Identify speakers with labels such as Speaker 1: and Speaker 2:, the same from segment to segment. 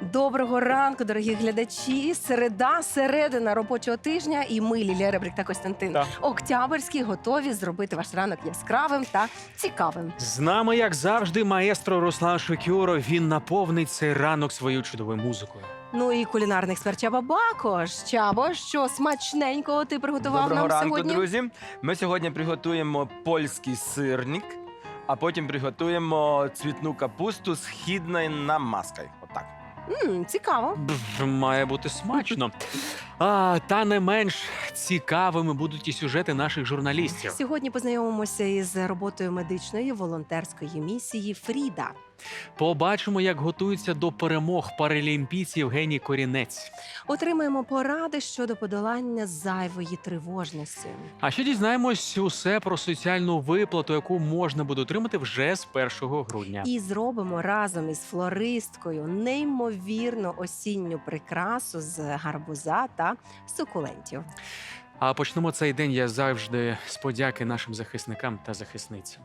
Speaker 1: Доброго ранку, дорогі глядачі. Середа, середина робочого тижня, і ми, Лілія Ребрик та Костянтин
Speaker 2: Так.
Speaker 1: Октябрьський, готові зробити ваш ранок яскравим та цікавим.
Speaker 2: З нами, як завжди, маестро Руслан Шукюро. Він наповнить цей ранок своєю чудовою музикою.
Speaker 1: Ну і кулінарний експерт Чаба Бакош. Чабо, що смачненького ти приготував
Speaker 3: Доброго
Speaker 1: нам
Speaker 3: ранку,
Speaker 1: сьогодні?
Speaker 3: друзі. Ми сьогодні приготуємо польський сирник, а потім приготуємо цвітну капусту з хідною намазкою. Отак.
Speaker 1: М, цікаво.
Speaker 2: Бф, Має бути смачно. А, та не менш цікавими будуть і сюжети наших журналістів.
Speaker 1: Сьогодні познайомимося із роботою медичної волонтерської місії Фріда.
Speaker 2: Побачимо, як готується до перемог паралімпійців Євгеній Корінець.
Speaker 1: Отримаємо поради щодо подолання зайвої тривожності.
Speaker 2: А ще дізнаємось усе про соціальну виплату, яку можна буде отримати вже з 1 грудня.
Speaker 1: І зробимо разом із флористкою неймовірно осінню прикрасу з гарбуза та сукулентів.
Speaker 2: А почнемо цей день я завжди з подяки нашим захисникам та захисницям.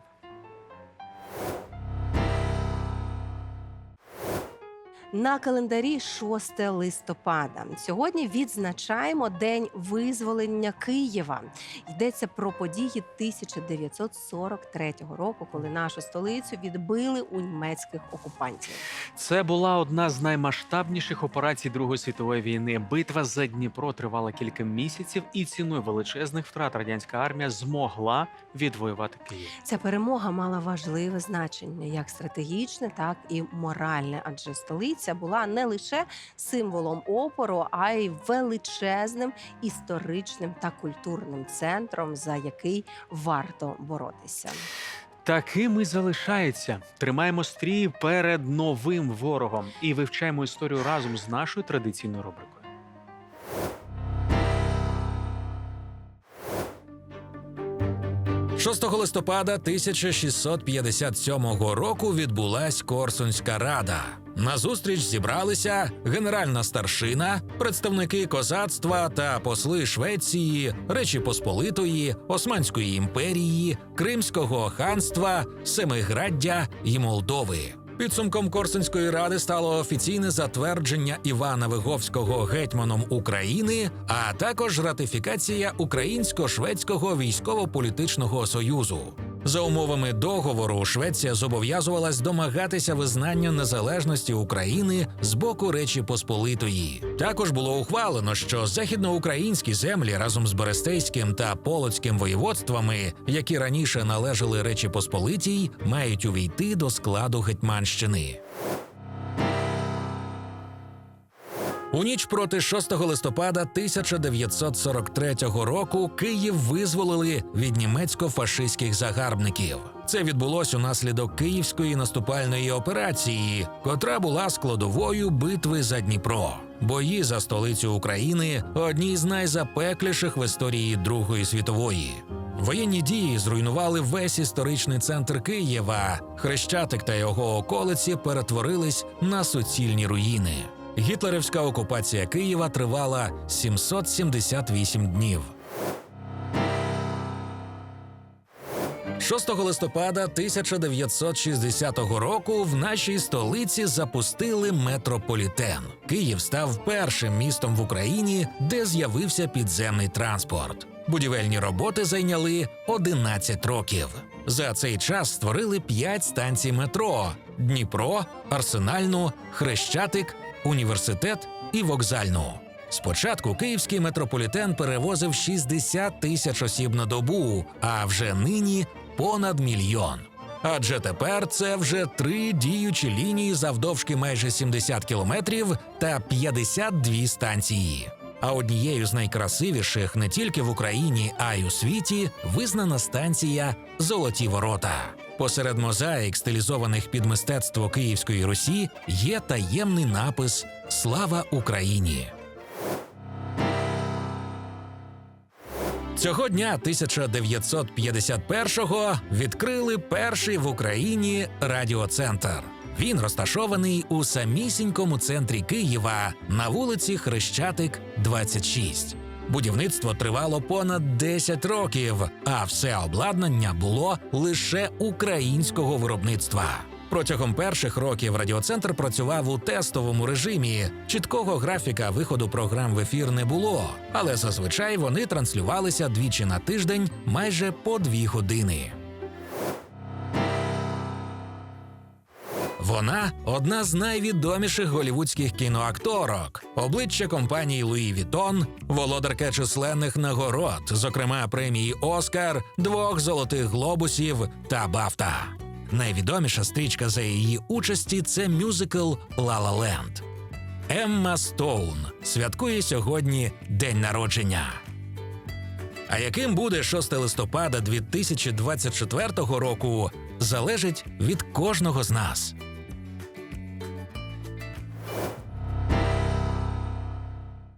Speaker 1: На календарі 6 листопада. Сьогодні відзначаємо День визволення Києва. Йдеться про події 1943 року, коли нашу столицю відбили у німецьких окупантів.
Speaker 2: Це була одна з наймасштабніших операцій Другої світової війни. Битва за Дніпро тривала кілька місяців, і ціною величезних втрат радянська армія змогла відвоювати Київ.
Speaker 1: Ця перемога мала важливе значення, як стратегічне, так і моральне, адже столиця була не лише символом опору, а й величезним історичним та культурним центром, за який варто боротися.
Speaker 2: Таким і залишається. Тримаємо стрій перед новим ворогом і вивчаємо історію разом з нашою традиційною рубрикою.
Speaker 4: – 6 листопада 1657 року відбулась Корсунська рада. На зустріч зібралися генеральна старшина, представники козацтва та посли Швеції, Речі Посполитої, Османської імперії, Кримського ханства, Семиграддя і Молдови. Підсумком Корсунської ради стало офіційне затвердження Івана Виговського гетьманом України, а також ратифікація Українсько-шведського військово-політичного союзу. За умовами договору Швеція зобов'язувалась домагатися визнання незалежності України з боку Речі Посполитої. Також було ухвалено, що західноукраїнські землі разом з Берестейським та Полоцьким воєводствами, які раніше належали Речі Посполитій, мають увійти до складу Гетьманщини. У ніч проти 6 листопада 1943 року Київ визволили від німецько-фашистських загарбників. Це відбулось унаслідок київської наступальної операції, котра була складовою битви за Дніпро. Бої за столицю України одні з найзапекліших в історії Другої світової. Воєнні дії зруйнували весь історичний центр Києва. Хрещатик та його околиці перетворились на суцільні руїни. Гітлерівська окупація Києва тривала 778 днів. 6 листопада 1960 року в нашій столиці запустили метрополітен. Київ став першим містом в Україні, де з'явився підземний транспорт. Будівельні роботи зайняли 11 років. За цей час створили 5 станцій метро: Дніпро, Арсенальну, Хрещатик, університет і вокзальну. Спочатку київський метрополітен перевозив 60 тисяч осіб на добу, а вже нині понад мільйон. Адже тепер це вже три діючі лінії завдовжки майже 70 кілометрів та 52 станції. А однією з найкрасивіших не тільки в Україні, а й у світі визнана станція Золоті Ворота. Посеред мозаїк, стилізованих під мистецтво Київської Русі, є таємний напис Слава Україні. Цього дня 1951-го відкрили перший в Україні радіоцентр. Він розташований у самісінькому центрі Києва на вулиці Хрещатик, 26. Будівництво тривало понад 10 років, а все обладнання було лише українського виробництва. Протягом перших років радіоцентр працював у тестовому режимі. Чіткого графіка виходу програм в ефір не було, але зазвичай вони транслювалися двічі на тиждень майже по дві години. Вона одна з найвідоміших голівудських кіноакторок, обличчя компанії Луї Вітон, володарка численних нагород, зокрема премії Оскар, двох золотих глобусів та Бафта. Найвідоміша стрічка за її участі це мюзикл «Ла Ла Ленд». Емма Стоун святкує сьогодні день народження. А яким буде 6 листопада 2024 року, залежить від кожного з нас.